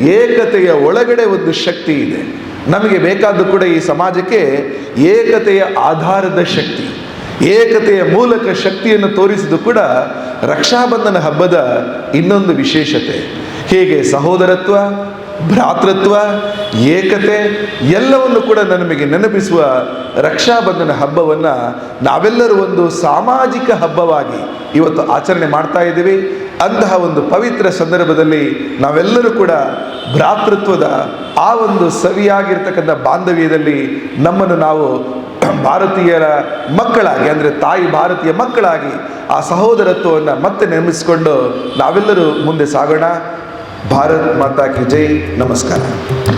ಏಕತೆಯ ಒಳಗಡೆ ಒಂದು ಶಕ್ತಿ ಇದೆ. ನಮಗೆ ಬೇಕಾದ್ದು ಕೂಡ ಈ ಸಮಾಜಕ್ಕೆ ಏಕತೆಯ ಆಧಾರದ ಶಕ್ತಿ. ಏಕತೆಯ ಮೂಲಕ ಶಕ್ತಿಯನ್ನು ತೋರಿಸಿದ್ದು ಕೂಡ ರಕ್ಷಾಬಂಧನ ಹಬ್ಬದ ಇನ್ನೊಂದು ವಿಶೇಷತೆ. ಹೇಗೆ ಸಹೋದರತ್ವ, ಭ್ರಾತೃತ್ವ, ಏಕತೆ ಎಲ್ಲವನ್ನು ಕೂಡ ನಮಗೆ ನೆನಪಿಸುವ ರಕ್ಷಾಬಂಧನ ಹಬ್ಬವನ್ನು ನಾವೆಲ್ಲರೂ ಒಂದು ಸಾಮಾಜಿಕ ಹಬ್ಬವಾಗಿ ಇವತ್ತು ಆಚರಣೆ ಮಾಡ್ತಾ ಇದ್ದೀವಿ. ಅಂತಹ ಒಂದು ಪವಿತ್ರ ಸಂದರ್ಭದಲ್ಲಿ ನಾವೆಲ್ಲರೂ ಕೂಡ ಭ್ರಾತೃತ್ವದ ಆ ಒಂದು ಸವಿಯಾಗಿರ್ತಕ್ಕಂಥ ಬಾಂಧವ್ಯದಲ್ಲಿ ನಮ್ಮನ್ನು ನಾವು ಭಾರತೀಯರ ಮಕ್ಕಳಾಗಿ, ಅಂದರೆ ತಾಯಿ ಭಾರತೀಯ ಮಕ್ಕಳಾಗಿ ಆ ಸಹೋದರತ್ವವನ್ನು ಮತ್ತೆ ನಿರ್ಮಿಸಿಕೊಂಡು ನಾವೆಲ್ಲರೂ ಮುಂದೆ ಸಾಗೋಣ. ಭಾರತ್ ಮಾತಾ ಕಿ ಜೈ. ನಮಸ್ಕಾರ.